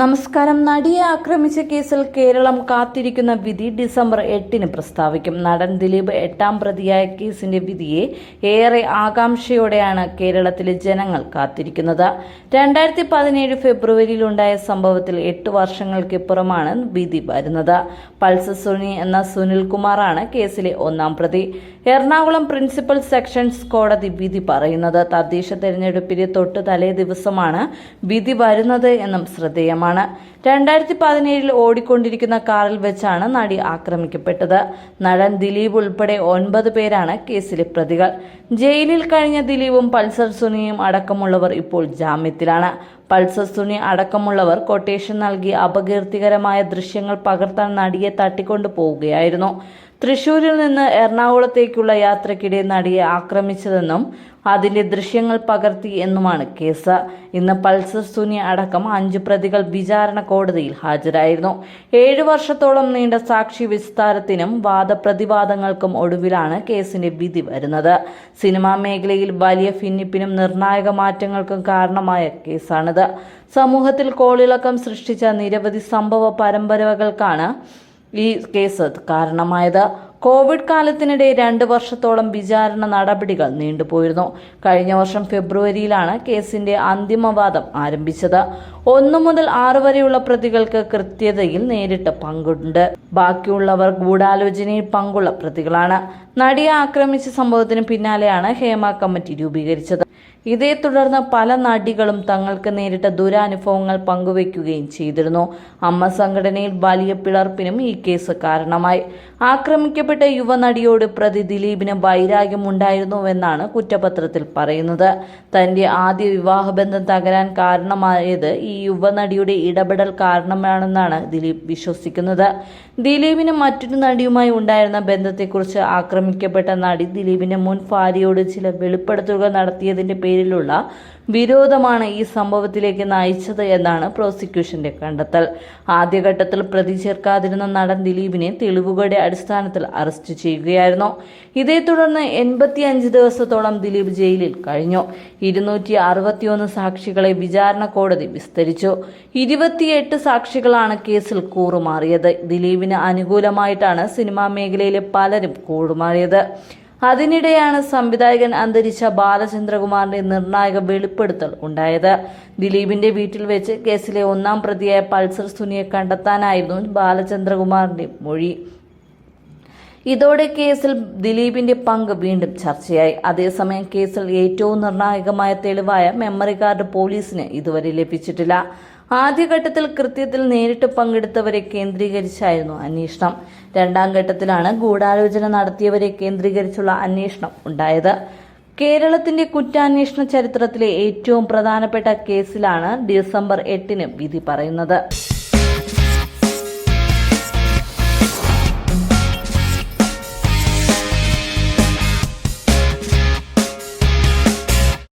നമസ്കാരം. നടിയെ ആക്രമിച്ച കേസിൽ കേരളം കാത്തിരിക്കുന്ന വിധി ഡിസംബർ എട്ടിന് പ്രസ്താവിക്കും. നടൻ ദിലീപ് എട്ടാം പ്രതിയായ കേസിന്റെ വിധിയെ ഏറെ ആകാംക്ഷയോടെയാണ് കേരളത്തിലെ ജനങ്ങൾ കാത്തിരിക്കുന്നത്. രണ്ടായിരത്തി പതിനേഴ് ഫെബ്രുവരിയിലുണ്ടായ സംഭവത്തിൽ എട്ട് വർഷങ്ങൾക്കിപ്പുറമാണ് വിധി വരുന്നത്. പൾസ് സുനി എന്ന സുനിൽകുമാറാണ് കേസിലെ ഒന്നാം പ്രതി. എറണാകുളം പ്രിൻസിപ്പൽ സെക്ഷൻസ് കോടതി വിധി പറയുന്നത് തദ്ദേശ തെരഞ്ഞെടുപ്പിന് തൊട്ട് തലേ ദിവസമാണ് വിധി വരുന്നത് എന്നും ശ്രദ്ധേയമാണ് രണ്ടായിരത്തി പതിനേഴിൽ ഓടിക്കൊണ്ടിരിക്കുന്ന കാറിൽ വെച്ചാണ് നടി ആക്രമിക്കപ്പെട്ടത്. നടൻ ദിലീപ് ഉൾപ്പെടെ ഒൻപത് പേരാണ് കേസിലെ പ്രതികൾ. ജയിലിൽ കഴിഞ്ഞ ദിലീപും പൾസർ സുനിയും അടക്കമുള്ളവർ ഇപ്പോൾ ജാമ്യത്തിലാണ്. പൾസർ സുനി അടക്കമുള്ളവർ കൊട്ടേഷൻ നൽകി അപകീർത്തികരമായ ദൃശ്യങ്ങൾ പകർത്താൻ നടിയെ തട്ടിക്കൊണ്ടു പോവുകയായിരുന്നു തൃശൂരിൽ നിന്ന് എറണാകുളത്തേക്കുള്ള യാത്രക്കിടെ നടിയെ ആക്രമിച്ചതെന്നും അതിന്റെ ദൃശ്യങ്ങൾ പകർത്തി എന്നുമാണ് കേസ്. ഇന്ന് പൾസർ സുനി അടക്കം അഞ്ച് പ്രതികൾ വിചാരണ കോടതിയിൽ ഹാജരായിരുന്നു. ഏഴു വർഷത്തോളം നീണ്ട സാക്ഷി വിസ്താരത്തിനും വാദപ്രതിവാദങ്ങൾക്കും ഒടുവിലാണ് കേസിന്റെ വിധി വരുന്നത്. സിനിമാ മേഖലയിൽ വലിയ ഭിന്നിപ്പിനും നിർണായക മാറ്റങ്ങൾക്കും കാരണമായ കേസാണിത്. സമൂഹത്തിൽ കോളിളക്കം സൃഷ്ടിച്ച നിരവധി സംഭവ പരമ്പരകൾക്കാണ് ഈ കേസ് കാരണമായത് കോവിഡ് കാലത്തിനിടെ രണ്ട് വർഷത്തോളം വിചാരണ നടപടികൾ നീണ്ടുപോയിരുന്നു. കഴിഞ്ഞ വർഷം ഫെബ്രുവരിയിലാണ് കേസിന്റെ അന്തിമവാദം ആരംഭിച്ചത്. ഒന്നു മുതൽ ആറ് വരെയുള്ള പ്രതികൾക്ക് കൃത്യതയിൽ നേരിട്ട് പങ്കുണ്ട്. ബാക്കിയുള്ളവർ ഗൂഢാലോചനയിൽ പങ്കുള്ള പ്രതികളാണ്. നടിയെ ആക്രമിച്ച സംഭവത്തിന് പിന്നാലെയാണ് ഹേമ കമ്മിറ്റി രൂപീകരിച്ചത്. ഇതേ തുടർന്ന് പല നടികളും തങ്ങൾക്ക് നേരിട്ട ദുരാനുഭവങ്ങൾ പങ്കുവയ്ക്കുകയും ചെയ്തിരുന്നു. അമ്മ സംഘടനയിൽ വലിയ പിളർപ്പിനും ഈ കേസ് കാരണമായി. ആക്രമിക്കപ്പെട്ട യുവനടിയോട് പ്രതി ദിലീപിന് വൈരാഗ്യമുണ്ടായിരുന്നുവെന്നാണ് കുറ്റപത്രത്തിൽ പറയുന്നത്. തന്റെ ആദ്യ വിവാഹബന്ധം തകരാൻ കാരണമായത് ഈ യുവനടിയുടെ ഇടപെടൽ കാരണമാണെന്നാണ് ദിലീപ് വിശ്വസിക്കുന്നത്. ദിലീപിന് മറ്റൊരു നടിയുമായി ഉണ്ടായിരുന്ന ബന്ധത്തെക്കുറിച്ച് ആക്രമിക്കപ്പെട്ട നടി ദിലീപിന്റെ മുൻ ഭാര്യയോട് ചില വെളിപ്പെടുത്തലുകൾ നടത്തിയതിന്റെ പേരിലുള്ള വിരോധമാണ് ഈ സംഭവത്തിലേക്ക് നയിച്ചത് എന്നാണ് പ്രോസിക്യൂഷന്റെ കണ്ടെത്തൽ. ആദ്യഘട്ടത്തിൽ പ്രതി ചേർക്കാതിരുന്ന നടൻ ദിലീപിനെ തെളിവുകളുടെ അടിസ്ഥാനത്തിൽ അറസ്റ്റ് ചെയ്യുകയായിരുന്നു. ഇതേ തുടർന്ന് എൺപത്തിയഞ്ച് ദിവസത്തോളം ദിലീപ് ജയിലിൽ കഴിഞ്ഞു. ഇരുന്നൂറ്റി അറുപത്തിയൊന്ന് സാക്ഷികളെ വിചാരണ കോടതി വിസ്തരിച്ചു. ഇരുപത്തിയെട്ട് സാക്ഷികളാണ് കേസിൽ കൂറുമാറിയത്. ദിലീപിന് അനുകൂലമായിട്ടാണ് സിനിമാ മേഖലയിലെ പലരും കൂറുമാറിയത്. അതിനിടെയാണ് സംവിധായകൻ അന്തരിച്ച ബാലചന്ദ്രകുമാറിന്റെ നിർണായക വെളിപ്പെടുത്തൽ ഉണ്ടായത്. ദിലീപിന്റെ വീട്ടിൽ വെച്ച് കേസിലെ ഒന്നാം പ്രതിയായ പൾസർ സുനിയെ കണ്ടെത്താനായിരുന്നു ബാലചന്ദ്രകുമാറിന്റെ മൊഴി. ഇതോടെ കേസിൽ ദിലീപിന്റെ പങ്ക് വീണ്ടും ചർച്ചയായി. അതേസമയം കേസിൽ ഏറ്റവും നിർണായകമായ തെളിവായ മെമ്മറി കാർഡ് പോലീസിന് ഇതുവരെ ലഭിച്ചിട്ടില്ല. ആദ്യഘട്ടത്തിൽ കൃത്യത്തിൽ നേരിട്ട് പങ്കെടുത്തവരെ കേന്ദ്രീകരിച്ചായിരുന്നു അന്വേഷണം. രണ്ടാം ഘട്ടത്തിലാണ് ഗൂഢാലോചന നടത്തിയവരെ കേന്ദ്രീകരിച്ചുള്ള അന്വേഷണം ഉണ്ടായത്. കേരളത്തിന്റെ കുറ്റാന്വേഷണ ചരിത്രത്തിലെ ഏറ്റവും പ്രധാനപ്പെട്ട കേസിലാണ് ഡിസംബർ എട്ടിന് വിധി പറയുന്നത്.